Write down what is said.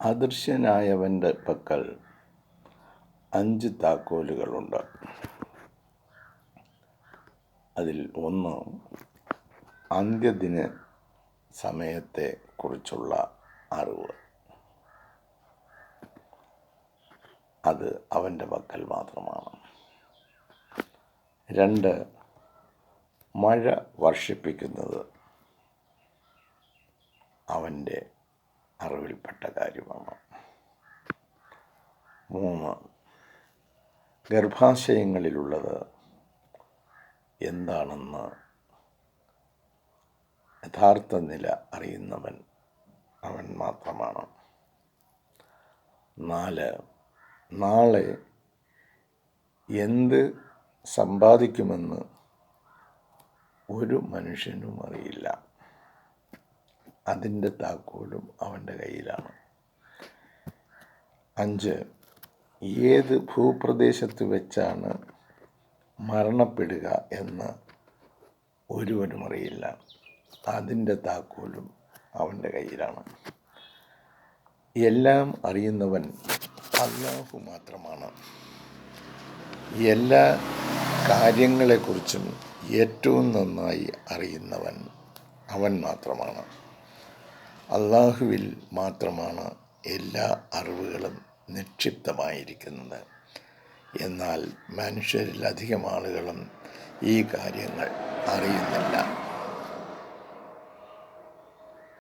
അദൃശ്യനായവന്റെ പക്കൽ അഞ്ച് താക്കോലുകളുണ്ട്. അതിൽ ഒന്ന് അന്ത്യദിന സമയത്തെ കുറിച്ചുള്ള അറിവ്. അത് അവന്റെ പക്കൽ മാത്രമാണ്. രണ്ട് മഴ വർഷിപ്പിക്കുന്നത് അവന്റെ അറിവിൽപ്പെട്ട കാര്യമാണ്. മൂന്ന് ഗർഭാശയങ്ങളിലുള്ളത് എന്താണെന്ന് യഥാർത്ഥ നില അറിയുന്നവൻ അവൻ മാത്രമാണ്. നാല് നാളെ എന്ത് സമ്പാദിക്കുമെന്ന് ഒരു മനുഷ്യനും അറിയില്ല. അതിന്റെ താക്കോലും അവന്റെ കയ്യിലാണ്. അഞ്ച് ഏത് ഭൂപ്രദേശത്ത് വെച്ചാണ് മരണപ്പെടുക എന്ന് ഒരുവനും അറിയില്ല. അതിന്റെ താക്കോലും അവന്റെ കയ്യിലാണ്. എല്ലാം അറിയുന്നവൻ അള്ളാഹു മാത്രമാണ്. എല്ലാ കാര്യങ്ങളെക്കുറിച്ചും ഏറ്റവും നന്നായി അറിയുന്നവൻ അവൻ മാത്രമാണ്. അള്ളാഹുവിൽ മാത്രമാണ് എല്ലാ അറിവുകളും നിക്ഷിപ്തമായിരിക്കുന്നത്. എന്നാൽ മനുഷ്യരിലധികം ആളുകളും ഈ കാര്യങ്ങൾ അറിയുന്നില്ല.